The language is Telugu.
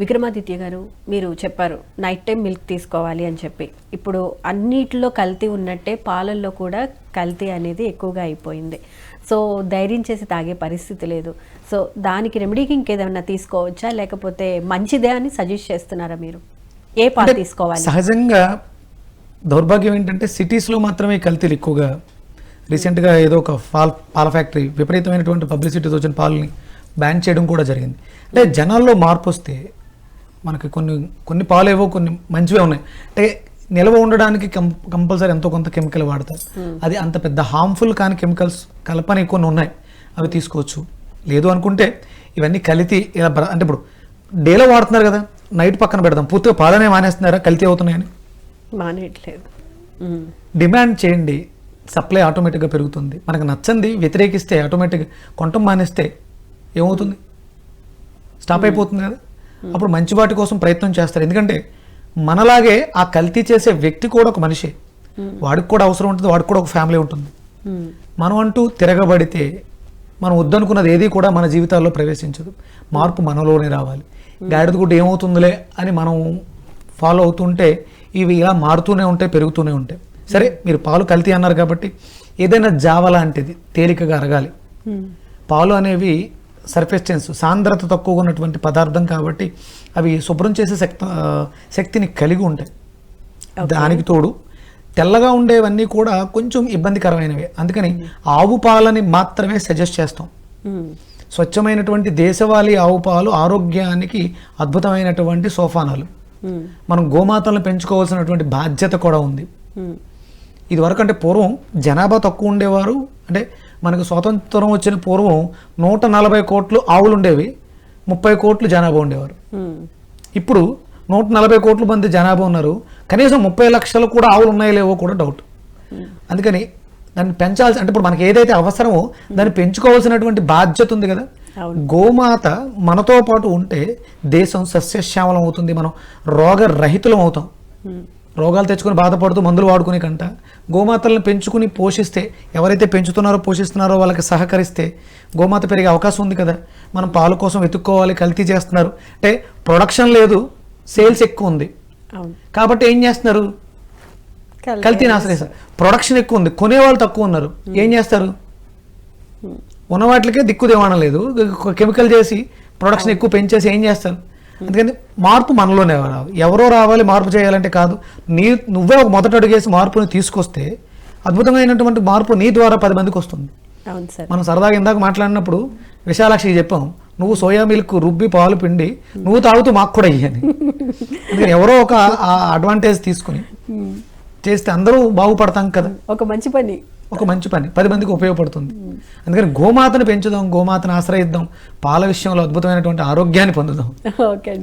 విక్రమాదిత్య గారు మీరు చెప్పారు నైట్ టైం మిల్క్ తీసుకోవాలి అని చెప్పి. ఇప్పుడు అన్నిటిలో కల్తీ ఉన్నట్టే పాలల్లో కూడా కల్తీ అనేది ఎక్కువగా అయిపోయింది. సో ధైర్యం చేసి తాగే పరిస్థితి లేదు. సో దానికి రెమెడీకి ఇంకేదైనా తీసుకోవచ్చా? లేకపోతే మంచిదే అని సజెస్ట్ చేస్తున్నారా మీరు? ఏ పాలు తీసుకోవాలి? సహజంగా దౌర్భాగ్యం ఏంటంటే సిటీస్లో మాత్రమే కల్తీలు ఎక్కువగా. రీసెంట్గా ఏదో ఒక పాల్ పాల ఫ్యాక్టరీ విపరీతమైనటువంటి పబ్లిసిటీతో వచ్చిన పాలని బ్యాన్ చేయడం కూడా జరిగింది. అంటే జనాల్లో మార్పు వస్తే మనకి కొన్ని కొన్ని పాలు ఏవో కొన్ని మంచివే ఉన్నాయి. అంటే నిల్వ ఉండడానికి కం కంపల్సరీ ఎంతో కొంత కెమికల్ వాడతారు. అది అంత పెద్ద హార్మ్ఫుల్ కాని కెమికల్స్ కలపని కొన్ని ఉన్నాయి. అవి తీసుకోవచ్చు. లేదు అనుకుంటే ఇవన్నీ కలితి ఇలా అంటే ఇప్పుడు డేలో వాడుతున్నారు కదా నైట్ పక్కన పెడదాం. పూర్తిగా పాలనే మానేస్తున్నారా? కల్తీ అవుతున్నాయని? మానేయట్లేదు. ఉమ్. డిమాండ్ చేయండి. సప్లై ఆటోమేటిక్గా పెరుగుతుంది. మనకు నచ్చంది వ్యతిరేకిస్తే ఆటోమేటిక్గా కొనటం మానేస్తే ఏమవుతుంది? స్టాప్ అయిపోతుంది కదా. అప్పుడు మంచి వాటి కోసం ప్రయత్నం చేస్తారు. ఎందుకంటే మనలాగే ఆ కల్తీ చేసే వ్యక్తి కూడా ఒక మనిషే. వాడికి కూడా అవసరం ఉంటుంది వాడికి కూడా ఒక ఫ్యామిలీ ఉంటుంది. మనం అంటూ తిరగబడితే మనం వద్దనుకున్నది ఏది కూడా మన జీవితాల్లో ప్రవేశించదు. మార్పు మనలోనే రావాలి. గాడిద గుడ్డ ఏమవుతుందిలే అని మనం ఫాలో అవుతుంటే ఇవి ఇలా మారుతూనే ఉంటాయి పెరుగుతూనే ఉంటాయి. సరే మీరు పాలు కల్తీ అన్నారు కాబట్టి ఏదైనా జావ లాంటిది తేలికగా అరగాలి. పాలు అనేవి సర్ఫేస్ టెన్స్ సాంద్రత తక్కువగా ఉన్నటువంటి పదార్థం కాబట్టి అవి శుభ్రం చేసే శక్తి శక్తిని కలిగి ఉంటాయి. దానికి తోడు తెల్లగా ఉండేవన్నీ కూడా కొంచెం ఇబ్బందికరమైనవి. అందుకని ఆవు పాలని మాత్రమే సజెస్ట్ చేస్తాం. స్వచ్ఛమైనటువంటి దేశవాళీ ఆవు పాలు ఆరోగ్యానికి అద్భుతమైనటువంటి సోఫానాలు. మనం గోమాతలను పెంచుకోవాల్సినటువంటి బాధ్యత కూడా ఉంది. ఇది వరకు అంటే పూర్వం జనాభా తక్కువ ఉండేవారు. అంటే మనకు స్వాతంత్రం వచ్చిన పూర్వం నూట నలభై కోట్లు ఆవులు ఉండేవి ముప్పై కోట్లు జనాభా ఉండేవారు. ఇప్పుడు నూట నలభై కోట్ల మంది జనాభా ఉన్నారు. కనీసం ముప్పై లక్షలు కూడా ఆవులు ఉన్నాయో లేవో కూడా డౌట్ అందుకని దాన్ని పెంచాల్సి అంటే ఇప్పుడు మనకి ఏదైతే అవసరమో దాన్ని పెంచుకోవాల్సినటువంటి బాధ్యత ఉంది కదా. గోమాత మనతో పాటు ఉంటే దేశం సస్యశ్యామలం అవుతుంది. మనం రోగరహితులం అవుతాం. రోగాలు తెచ్చుకొని బాధపడుతూ మందులు వాడుకునే కంట గోమాతలను పెంచుకుని పోషిస్తే ఎవరైతే పెంచుతున్నారో పోషిస్తున్నారో వాళ్ళకి సహకరిస్తే గోమాత పెరిగే అవకాశం ఉంది కదా. మనం పాలు కోసం వెతుక్కోవాలి కల్తీ చేస్తున్నారు. అంటే ప్రొడక్షన్ లేదు సేల్స్ ఎక్కువ ఉంది. కాబట్టి ఏం చేస్తున్నారు? కల్తీ. కల్తీని ఆశ్రయిస్తారు ప్రొడక్షన్ ఎక్కువ ఉంది. కొనేవాళ్ళు తక్కువ ఉన్నారు. ఏం చేస్తారు? ఉన్న వాటికే దిక్కు దేవాణం లేదు. కెమికల్ చేసి ప్రొడక్షన్ ఎక్కువ పెంచేసి ఏం చేస్తారు? అందుకని మార్పు మనలోనే రావాలి ఎవరో రావాలి మార్పు చేయాలంటే కాదు. నీ నువ్వే ఒక మొదట అడుగేసి మార్పుని తీసుకొస్తే అద్భుతమైనటువంటి మార్పు నీ ద్వారా పది మందికి వస్తుంది. మనం సరదాగా ఇందాక మాట్లాడినప్పుడు విశాలాక్షికి చెప్పాం నువ్వు సోయా మిల్క్ రుబ్బి పాలు పిండి నువ్వు తాగుతూ మాకు కూడా ఇయ్యని. అందుకని ఎవరో ఒక అడ్వాంటేజ్ తీసుకుని చేస్తే అందరూ బాగుపడతాం కదా. ఒక మంచి పని. ఒక మంచి పని. పది మందికి ఉపయోగపడుతుంది. అందుకని గోమాతను పెంచుదాం గోమాతను ఆశ్రయిద్దాం. పాల విషయంలో అద్భుతమైనటువంటి ఆరోగ్యాన్ని పొందుదాం. ఓకే అండి.